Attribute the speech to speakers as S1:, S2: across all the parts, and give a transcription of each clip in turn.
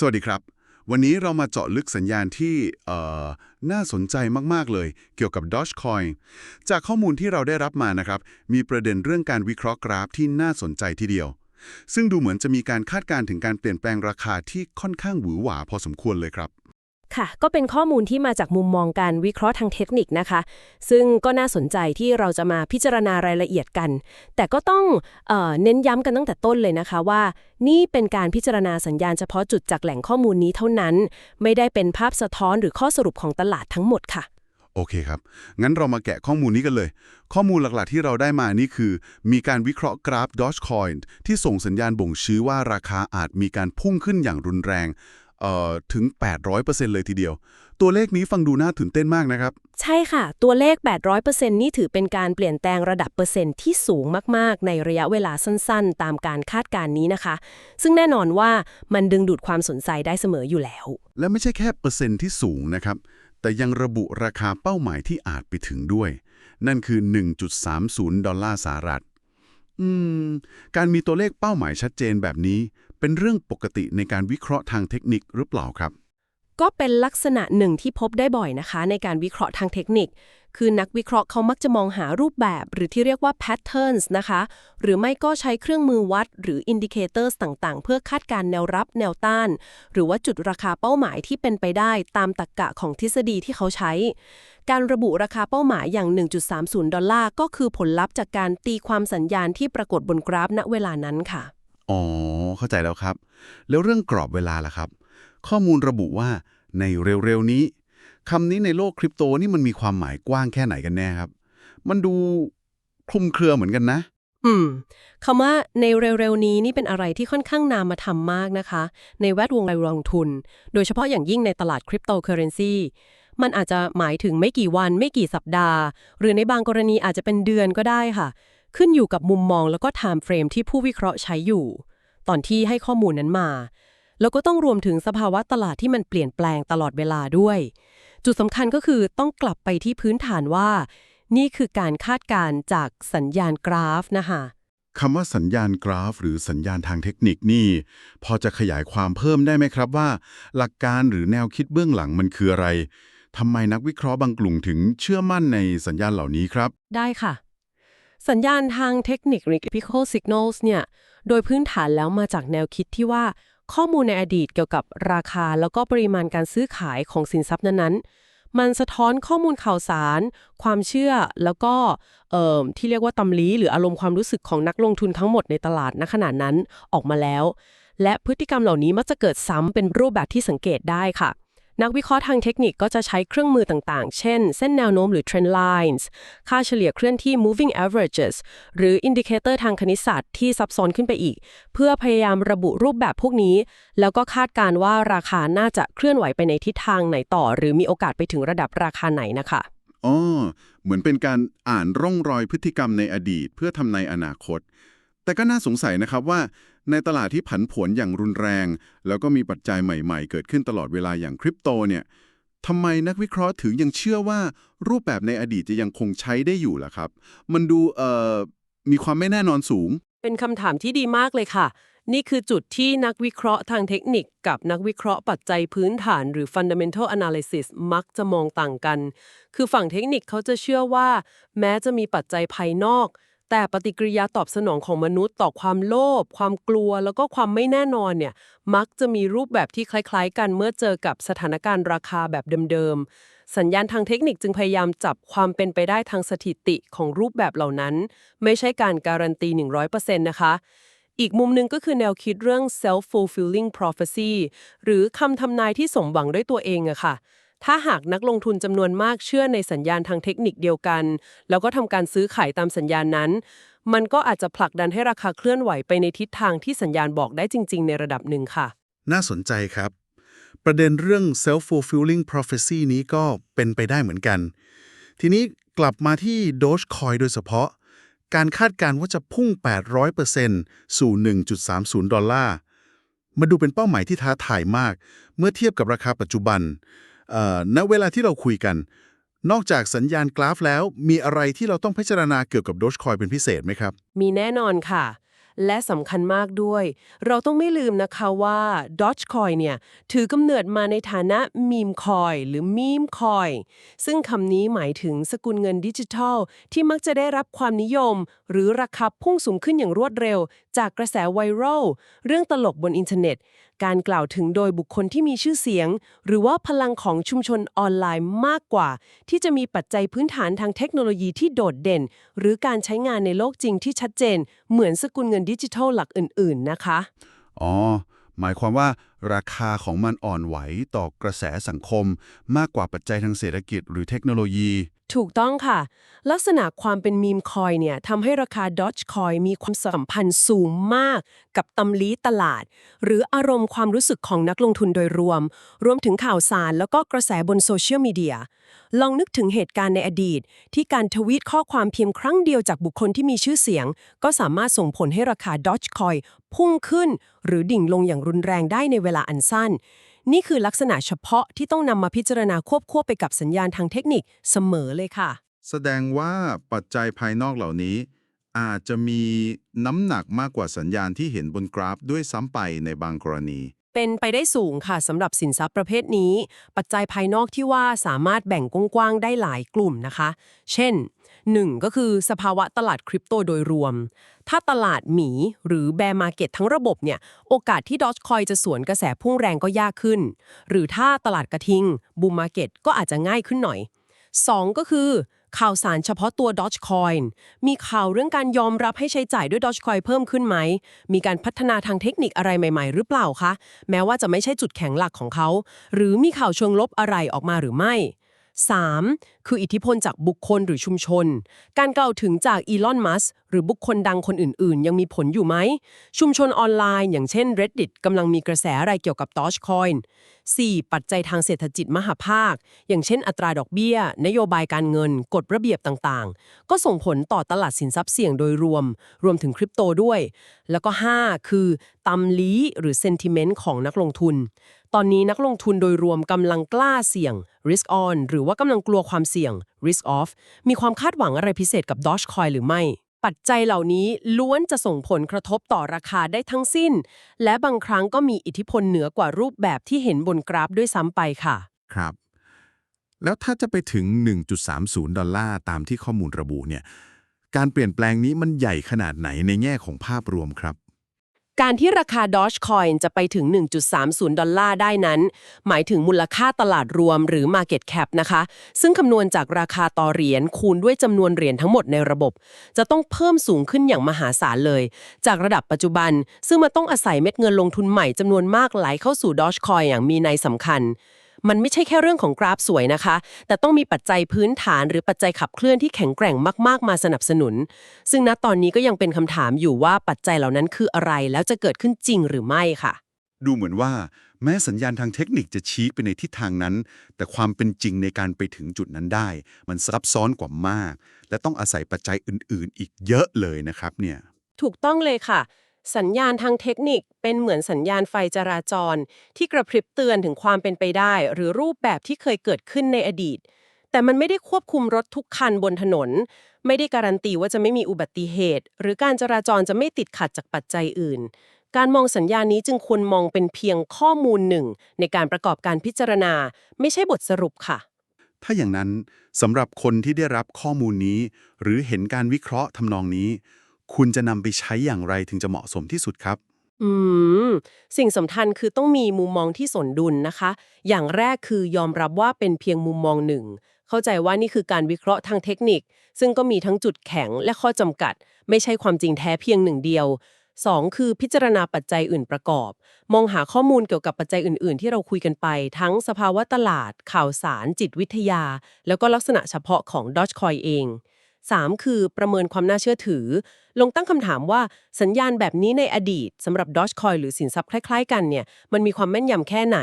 S1: สวัสดีครับ วันนี้เรามาเจาะลึกสัญญาณที่น่าสนใจมาก ๆ เลย เกี่ยวกับ Dogecoin จากข้อมูลที่เราได้รับมานะครับ มีประเด็นเรื่องการวิเคราะห์กราฟที่น่าสนใจทีเดียว ซึ่งดูเหมือนจะมีการคาดการณ์ถึงการเปลี่ยนแปลงราคาที่ค่อนข้างหวือหวาพอสมควรเลยครับ
S2: ค่ะ ก็เป็นข้อมูลที่มาจากมุมมองการวิเคราะห์ทางเทคนิคนะคะ ซึ่งก็น่าสนใจที่เราจะมาพิจารณารายละเอียดกัน แต่ก็ต้องเออเน้นย้ำกันตั้งแต่ต้นเลยนะคะว่า นี่เป็นการพิจารณาสัญญาณเฉพาะจุดจากแหล่งข้อมูลนี้เท่านั้น ไม่ได้เป็นภาพสะท้อนหรือข้อสรุปของตลาดทั้งหมดค่ะ
S1: โอเคครับ งั้นเรามาแกะข้อมูลนี้กันเลย ข้อมูลหลักๆ ที่เราได้มานี่คือ มีการวิเคราะห์กราฟ Dogecoin ที่ส่งสัญญาณบ่งชี้ว่าราคาอาจมีการพุ่งขึ้นอย่างรุนแรง ถึง 800%เลยทีเดียว ตัวเลขนี้ฟังดูน่าตื่นเต้นมากนะครับ
S2: ใช่ค่ะ ตัวเลข 800%นี่ถือเป็นการเปลี่ยนแปลงระดับเปอร์เซ็นต์ที่สูงมากๆ ในระยะเวลาสั้นๆ ตามการคาดการณ์นี้นะคะ ซึ่งแน่นอนว่ามันดึงดูดความสนใจได้เสมออยู่แล้ว
S1: และไม่ใช่แค่เปอร์เซ็นต์ที่สูงนะครับ แต่ยังระบุราคาเป้าหมายที่อาจไปถึงด้วย นั่นคือ 1.30 ดอลลาร์สหรัฐอืม การมีตัวเลขเป้าหมายชัดเจนแบบนี้ เป็นเรื่องปกติในการวิเคราะห์ทางเทคนิคหรือเปล่าครับ
S2: ก็เป็นลักษณะหนึ่งที่พบได้บ่อยนะคะ ในการวิเคราะห์ทางเทคนิค คือนักวิเคราะห์เขามักจะมองหารูปแบบ หรือที่เรียกว่า patterns นะคะ หรือไม่ก็ใช้เครื่องมือวัด หรือ indicators ต่างๆ เพื่อคาดการณ์แนวรับแนวต้าน หรือว่าจุดราคาเป้าหมายที่เป็นไปได้ตามตรรกกะของทฤษฎีที่เขาใช้ การระบุราคาเป้าหมายอย่าง 1.30 ดอลลาร์ก็คือผลลัพธ์จากการตีความสัญญาณที่ปรากฏบนกราฟณเวลานั้นค่ะ
S1: อ๋อ เข้าใจแล้วครับ แล้วเรื่องกรอบเวลาล่ะครับ ข้อมูลระบุว่าในเร็วๆนี้คำนี้ในโลกคริปโตนี่มันมีความหมายกว้างแค่ไหนกันแน่ครับ มันดูคลุมเครือเหมือนกันนะ
S2: อืมคำว่าในเร็วๆนี้นี่เป็นอะไรที่ค่อนข้างนามธรรมมากนะคะ ในแวดวงการลงทุน โดยเฉพาะอย่างยิ่งในตลาดคริปโตเคอเรนซีมันอาจจะหมายถึงไม่กี่วัน ไม่กี่สัปดาห์ หรือในบางกรณีอาจจะเป็นเดือนก็ได้ค่ะ ขึ้นอยู่กับมุมมองแล้วก็ไทม์เฟรมที่ผู้วิเคราะห์ใช้อยู่ ตอนที่ให้ข้อมูลนั้นมา แล้วก็ต้องรวมถึงสภาวะตลาดที่มันเปลี่ยนแปลงตลอดเวลาด้วย จุดสำคัญก็คือต้องกลับไปที่พื้นฐานว่า นี่คือการคาดการณ์จากสัญญาณกราฟนะคะ
S1: คำว่าสัญญาณกราฟ หรือสัญญาณทางเทคนิคนี่ พอจะขยายความเพิ่มได้ไหมครับว่า หลักการหรือแนวคิดเบื้องหลังมันคืออะไรทำไมนักวิเคราะห์บางกลุ่มถึงเชื่อมั่นในสัญญาณเหล่านี้ครับ
S2: ได้ค่ะ สัญญาณทางเทคนิคหรือ typical signals เนี่ย โดยพื้นฐานแล้วมาจากแนวคิดที่ว่าข้อมูลในอดีตเกี่ยวกับราคาแล้วก็ปริมาณการซื้อขายของสินทรัพย์นั้นๆ มันสะท้อนข้อมูลข่าวสาร ความเชื่อแล้วก็เอ่อที่เรียกว่าตำลีหรืออารมณ์ความรู้สึกของนักลงทุนทั้งหมดในตลาดณขณะนั้นออกมาแล้ว และพฤติกรรมเหล่านี้มักจะเกิดซ้ำเป็นรูปแบบที่สังเกตได้ค่ะ นักวิเคราะห์ทางเทคนิคก็จะใช้เครื่องมือต่างๆ เช่น เส้นแนวโน้มหรือ trend lines ค่าเฉลี่ยเคลื่อนที่ moving averages หรืออินดิเคเตอร์ทางคณิตศาสตร์ที่ซับซ้อนขึ้นไปอีก เพื่อพยายามระบุรูปแบบพวกนี้ แล้วก็คาดการว่าราคาน่าจะเคลื่อนไหวไปในทิศทางไหนต่อ หรือมีโอกาสไปถึงระดับราคาไหนนะคะ
S1: อ๋อเหมือนเป็นการอ่านร่องรอยพฤติกรรมในอดีต เพื่อทำในอนาคต แต่ก็น่าสงสัยนะครับว่า ในตลาดที่ผันผวนอย่างรุนแรง แล้วก็มีปัจจัยใหม่ๆ เกิดขึ้นตลอดเวลาอย่างคริปโตเนี่ยทำไมนักวิเคราะห์ถึงยังเชื่อว่ารูปแบบในอดีตจะยังคงใช้ได้อยู่ล่ะครับ มันดูเอ่อมีความไม่แน่นอนสูง
S2: เป็นคำถามที่ดีมากเลยค่ะ นี่คือจุดที่นักวิเคราะห์ทางเทคนิค กับนักวิเคราะห์ปัจจัยพื้นฐาน หรือ fundamental analysis มักจะมองต่างกัน คือฝั่งเทคนิคเขาจะเชื่อว่า แม้จะมีปัจจัยภายนอก แต่ปฏิกิริยาตอบสนองของมนุษย์ต่อความโลภความกลัวแล้วก็ความไม่แน่นอนเนี่ยมักจะมีรูปแบบที่คล้ายๆ กันเมื่อเจอกับสถานการณ์ราคาแบบเดิมๆสัญญาณทางเทคนิคจึงพยายามจับความเป็นไปได้ทางสถิติของรูปแบบเหล่านั้น ไม่ใช่การการันตี 100%นะคะอีกมุมหนึ่งก็คือแนวคิดเรื่อง self-fulfilling prophecy หรือคำทำนายที่สมหวังด้วยตัวเองอะค่ะ ถ้าหากนักลงทุนจำนวนมากเชื่อในสัญญาณทางเทคนิคเดียวกัน แล้วก็ทำการซื้อขายตามสัญญาณนั้น มันก็อาจจะผลักดันให้ราคาเคลื่อนไหวไปในทิศทางที่สัญญาณบอกได้จริง ๆ ในระดับหนึ่งค่ะ
S1: น่าสนใจครับ ประเด็นเรื่อง self-fulfilling prophecy นี้ก็เป็นไปได้เหมือนกัน ทีนี้กลับมาที่ Dogecoin โดยเฉพาะ การคาดการณ์ว่าจะพุ่ง 800%สู่ 1.30 ดอลลาร์มาดูเป็นเป้าหมายที่ท้าทายมาก เมื่อเทียบกับราคาปัจจุบัน ณเวลาที่เราคุยกัน นอกจากสัญญาณกราฟแล้ว มีอะไรที่เราต้องพิจารณาเกี่ยวกับ Dogecoin เป็นพิเศษไหมครับ
S2: มีแน่นอนค่ะ และสำคัญมากด้วย เราต้องไม่ลืมนะคะว่า Dogecoin เนี่ย ถือกำเนิดมาในฐานะ meme coin หรือ meme coin ซึ่งคำนี้หมายถึงสกุลเงินดิจิทัล ที่มักจะได้รับความนิยม หรือราคาพุ่งสูงขึ้นอย่างรวดเร็ว จากกระแสไวรัลเรื่องตลกบนอินเทอร์เน็ต การกล่าวถึงโดยบุคคลที่มีชื่อเสียง หรือว่าพลังของชุมชนออนไลน์มากกว่า ที่จะมีปัจจัยพื้นฐานทางเทคโนโลยีที่โดดเด่น หรือการใช้งานในโลกจริงที่ชัดเจน เหมือนสกุลเงินดิจิทัลหลักอื่น ๆ นะคะ
S1: อ๋อ หมายความว่าราคาของมันอ่อนไหวต่อกระแสสังคม มากกว่าปัจจัยทางเศรษฐกิจ หรือเทคโนโลยี
S2: ถูกต้องค่ะ ลักษณะความเป็นมีมคอยเนี่ยทำให้ราคา Dogecoin มีความสัมพันธ์สูงมาก กับตำลีตลาด หรืออารมณ์ความรู้สึกของนักลงทุนโดยรวม รวมถึงข่าวสารแล้วก็กระแสบนโซเชียลมีเดียลองนึกถึงเหตุการณ์ในอดีต ที่การทวีตข้อความเพียงครั้งเดียวจากบุคคลที่มีชื่อเสียง ก็สามารถส่งผลให้ราคา Dogecoin พุ่งขึ้น หรือดิ่งลงอย่างรุนแรงได้ในเวลาอันสั้น นี่คือลักษณะเฉพาะที่ต้องนำมาพิจารณาควบคู่ไปกับสัญญาณทางเทคนิคเสมอเลยค่ะ
S3: แสดงว่าปัจจัยภายนอกเหล่านี้ อาจจะมีน้ำหนักมากกว่าสัญญาณที่เห็นบนกราฟด้วยซ้ำไปในบางกรณี
S2: เป็นไปได้สูงค่ะสำหรับสินทรัพย์ประเภทนี้ ปัจจัยภายนอกที่ว่าสามารถแบ่งกว้างๆได้หลายกลุ่มนะคะ เช่น 1. ก็คือสภาวะตลาดคริปโตโดยรวม ถ้าตลาดหมีหรือแบร์มาเก็ตทั้งระบบเนี่ยโอกาสที่ดอ g คอยจะสวนกระแสพุ่งแรงก็ยากขึ้น หรือถ้าตลาดกระทิงบูมมาเก็ตก็อาจจะง่ายขึ้นหน่อย 2. ก็คือข่าวสารเฉพาะตัว Dogecoin มีข่าวเรื่องการยอมรับให้ใช้จ่ายด้วย Dogecoin เพิ่มขึ้นไหม มีการพัฒนาทางเทคนิคอะไรใหม่ๆ หรือเปล่าคะ แม้ว่าจะไม่ใช่จุดแข็งหลักของเขา หรือมีข่าวเชิงลบอะไรออกมาหรือไม่ 3. คืออิทธิพลจากบุคคลหรือชุมชน การกล่าวถึงจากอีลอน มัสหรือบุคคลดังคนอื่น ๆ ยังมีผลอยู่ไหม ชุมชนออนไลน์ อย่างเช่น Reddit กำลังมีกระแสอะไรเกี่ยวกับ Dogecoin 4. ปัจจัยทางเศรษฐกิจมหาภาค อย่างเช่นอัตราดอกเบี้ย นโยบายการเงิน กฎระเบียบต่าง ๆ ก็ส่งผลต่อตลาดสินทรัพย์เสี่ยงโดยรวม รวมถึงคริปโตด้วย แล้วก็ 5 คือ ตำลีหรือ sentiment ของนักลงทุน ตอนนี้นักลงทุนโดยรวมกำลังกล้าเสี่ยง risk on หรือว่ากำลังกลัวความเสี่ยง risk off มีความคาดหวังอะไรพิเศษกับ Dogecoin หรือไม่ ปัจจัยเหล่านี้ล้วนจะส่งผลกระทบต่อราคาได้ทั้งสิ้น และบางครั้งก็มีอิทธิพลเหนือกว่ารูปแบบที่เห็นบนกราฟด้วยซ้ำไปค่ะ
S3: ครับ แล้วถ้าจะไปถึง 1.30 ดอลลาร์ตามที่ข้อมูลระบุเนี่ย การเปลี่ยนแปลงนี้มันใหญ่ขนาดไหนในแง่ของภาพรวมครับ
S2: การที่ราคา Dogecoin จะไปถึง 1.30 ดอลลาร์ได้นั้น หมายถึงมูลค่าตลาดรวมหรือ Market Cap นะคะ ซึ่งคำนวณจากราคาต่อเหรียญคูณด้วยจำนวนเหรียญทั้งหมดในระบบ จะต้องเพิ่มสูงขึ้นอย่างมหาศาลเลย จากระดับปัจจุบัน ซึ่งมันต้องอาศัยเม็ดเงินลงทุนใหม่จำนวนมากไหลเข้าสู่ Dogecoin อย่างมีนัยสำคัญ มันไม่ใช่แค่เรื่องของกราฟสวยนะคะ แต่ต้องมีปัจจัยพื้นฐานหรือปัจจัยขับเคลื่อนที่แข็งแกร่งมากๆมาสนับสนุน ซึ่งณตอนนี้ก็ยังเป็นคำถามอยู่ว่าปัจจัยเหล่านั้นคืออะไรแล้วจะเกิดขึ้นจริงหรือไม่ค่ะ
S3: ดูเหมือนว่า แม้สัญญาณทางเทคนิคจะชี้ไปในทิศทางนั้น แต่ความเป็นจริงในการไปถึงจุดนั้นได้ มันซับซ้อนกว่ามาก และต้องอาศัยปัจจัยอื่น ๆ อีกเยอะเลยนะครับเนี่ย
S2: ถูกต้องเลยค่ะ สัญญาณทางเทคนิคเป็นเหมือนสัญญาณไฟจราจร ที่กระพริบเตือนถึงความเป็นไปได้ หรือรูปแบบที่เคยเกิดขึ้นในอดีต แต่มันไม่ได้ควบคุมรถทุกคันบนถนน ไม่ได้การันตีว่าจะไม่มีอุบัติเหตุ หรือการจราจรจะไม่ติดขัดจากปัจจัยอื่น การมองสัญญาณนี้จึงควรมองเป็นเพียงข้อมูลหนึ่ง ในการประกอบการพิจารณา ไม่ใช่บทสรุปค่ะ
S3: ถ้าอย่างนั้นสำหรับคนที่ได้รับข้อมูลนี้ หรือเห็นการวิเคราะห์ทำนองนี้ คุณจะนำไปใช้อย่างไรถึงจะเหมาะสมที่สุดครับ
S2: อืม สิ่งสำคัญคือต้องมีมุมมองที่สมดุลนะคะ อย่างแรกคือยอมรับว่าเป็นเพียงมุมมองหนึ่ง เข้าใจว่านี่คือการวิเคราะห์ทางเทคนิค ซึ่งก็มีทั้งจุดแข็งและข้อจำกัด ไม่ใช่ความจริงแท้เพียงหนึ่งเดียว 2. คือพิจารณาปัจจัยอื่นประกอบ มองหาข้อมูลเกี่ยวกับปัจจัยอื่น ๆ ที่เราคุยกันไป ทั้งสภาวะตลาด ข่าวสาร จิตวิทยา แล้วก็ลักษณะเฉพาะของ Dogecoin เอง 3. คือประเมินความน่าเชื่อถือ ลงตั้งคำถามว่าสัญญาณแบบนี้ในอดีตสำหรับ Dogecoin หรือสินทรัพย์คล้ายๆ กันเนี่ยมันมีความแม่นยำแค่ไหน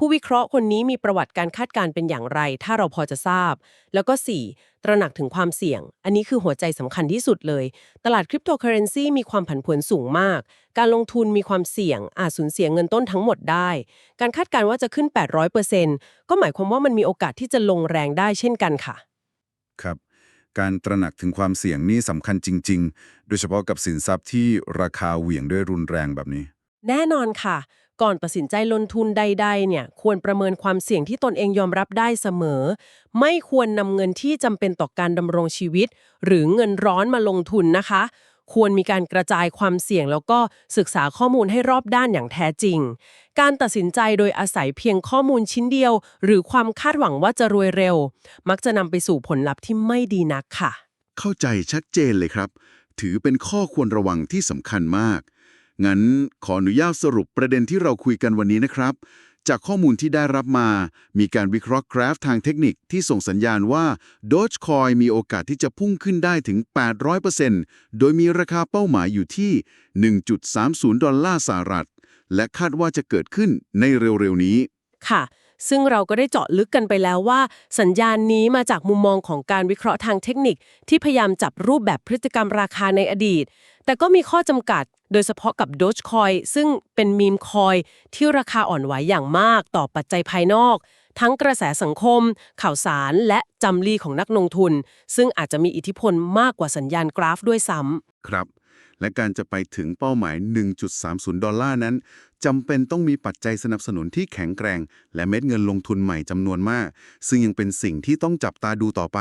S2: ผู้วิเคราะห์คนนี้มีประวัติการคาดการณ์เป็นอย่างไร ถ้าเราพอจะทราบ แล้วก็ 4. ตระหนักถึงความเสี่ยง อันนี้คือหัวใจสำคัญที่สุดเลย ตลาดคริปโตเคอเรนซีมีความผันผวนสูงมาก การลงทุนมีความเสี่ยง อาจสูญเสียเงินต้นทั้งหมดได้ การคาดการณ์ว่าจะขึ้น 800%ก็หมายความว่ามันมีโอกาสที่จะลงแรงได้เช่นกันค่ะ
S3: ครับ
S4: การตระหนักถึงความเสี่ยงนี่สำคัญจริง ๆ โดยเฉพาะกับสินทรัพย์ที่ราคาเหวี่ยงด้วยรุนแรงแบบนี้
S2: แน่นอนค่ะ ก่อนตัดสินใจลงทุนใด ๆ เนี่ย ควรประเมินความเสี่ยงที่ตนเองยอมรับได้เสมอ ไม่ควรนำเงินที่จำเป็นต่อการดำรงชีวิต หรือเงินร้อนมาลงทุนนะคะ ควรมีการกระจายความเสี่ยง แล้วก็ศึกษาข้อมูลให้รอบด้านอย่างแท้จริง การตัดสินใจโดยอาศัยเพียงข้อมูลชิ้นเดียว หรือความคาดหวังว่าจะรวยเร็ว มักจะนำไปสู่ผลลัพธ์ที่ไม่ดีนักค่ะ
S1: เข้าใจชัดเจนเลยครับ ถือเป็นข้อควรระวังที่สำคัญมาก งั้นขออนุญาตสรุปประเด็นที่เราคุยกันวันนี้นะครับจากข้อมูลที่ได้รับมา มีการวิเคราะห์กราฟทางเทคนิคที่ส่งสัญญาณว่า Dogecoin มีโอกาสที่จะพุ่งขึ้นได้ถึง 800%โดยมีราคาเป้าหมายอยู่ที่ 1.30 ดอลลาร์สหรัฐ และคาดว่าจะเกิดขึ้นในเร็วๆนี้
S2: ค่ะ ซึ่งเราก็ได้เจาะลึกกันไปแล้วว่า สัญญาณนี้มาจากมุมมองของการวิเคราะห์ทางเทคนิค ที่พยายามจับรูปแบบพฤติกรรมราคาในอดีต แต่ก็มีข้อจำกัด โดยเฉพาะกับ Dogecoin ซึ่งเป็นมีมคอยที่ราคาอ่อนไหวอย่างมากต่อปัจจัยภายนอก ทั้งกระแสสังคม ข่าวสาร และจำลีของนักลงทุน ซึ่งอาจจะมีอิทธิพลมากกว่าสัญญาณกราฟด้วยซ้ำ
S1: ครับ และการจะไปถึงเป้าหมาย 1.30 ดอลลาร์นั้นจำเป็นต้องมีปัจจัยสนับสนุนที่แข็งแกร่ง และเม็ดเงินลงทุนใหม่จำนวนมาก ซึ่งยังเป็นสิ่งที่ต้องจับตาดูต่อไป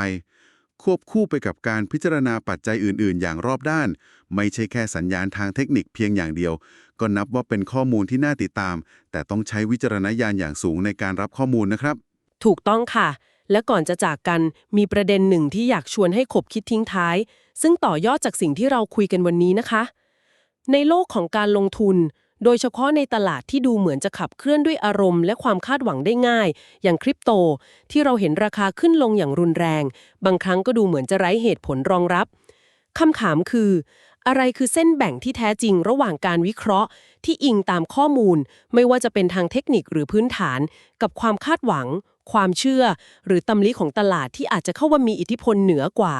S1: ควบคู่ไปกับการพิจารณาปัจจัยอื่น ๆ อย่างรอบด้าน ไม่ใช่แค่สัญญาณทางเทคนิคเพียงอย่างเดียว ก็นับว่าเป็นข้อมูลที่น่าติดตาม แต่ต้องใช้วิจารณญาณอย่างสูงในการรับข้อมูลนะครับ
S2: ถูกต้องค่ะ และก่อนจะจากกันมีประเด็นหนึ่งที่อยากชวนให้ขบคิดทิ้งท้าย ซึ่งต่อยอดจากสิ่งที่เราคุยกันวันนี้นะคะ ในโลกของการลงทุน โดยเฉพาะในตลาดที่ดูเหมือนจะขับเคลื่อนด้วยอารมณ์และความคาดหวังได้ง่าย อย่างคริปโต ที่เราเห็นราคาขึ้นลงอย่างรุนแรง บางครั้งก็ดูเหมือนจะไร้เหตุผลรองรับคำถามคือ อะไรคือเส้นแบ่งที่แท้จริงระหว่างการวิเคราะห์ ที่อิงตามข้อมูล ไม่ว่าจะเป็นทางเทคนิคหรือพื้นฐาน กับความคาดหวัง ความเชื่อ หรือตำลิของตลาดที่อาจจะเข้าว่ามีอิทธิพลเหนือกว่า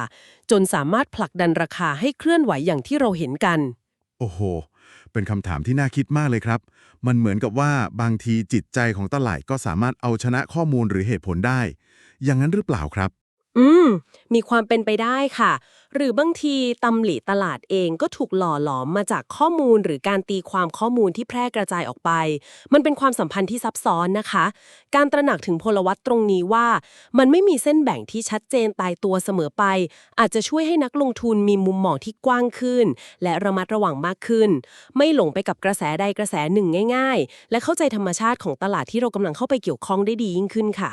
S2: จนสามารถผลักดันราคาให้เคลื่อนไหวอย่างที่เราเห็นกัน
S4: โอ้โห เป็นคำถามที่น่าคิดมากเลยครับ มันเหมือนกับว่าบางทีจิตใจของตลาดก็สามารถเอาชนะข้อมูลหรือเหตุผลได้ อย่างนั้นหรือเปล่าครับ
S2: อืม มีความเป็นไปได้ค่ะ หรือบางทีตำหลิตลาดเองก็ถูกหล่อหลอมมาจากข้อมูลหรือการตีความข้อมูลที่แพร่กระจายออกไป มันเป็นความสัมพันธ์ที่ซับซ้อนนะคะ การตระหนักถึงพลวัตตรงนี้ว่า มันไม่มีเส้นแบ่งที่ชัดเจนตายตัวเสมอไป อาจจะช่วยให้นักลงทุนมีมุมมองที่กว้างขึ้น และระมัดระวังมากขึ้น ไม่หลงไปกับกระแสใดกระแสหนึ่งง่าย ๆ และเข้าใจธรรมชาติของตลาดที่เรากำลังเข้าไปเกี่ยวข้องได้ดียิ่งขึ้นค่ะ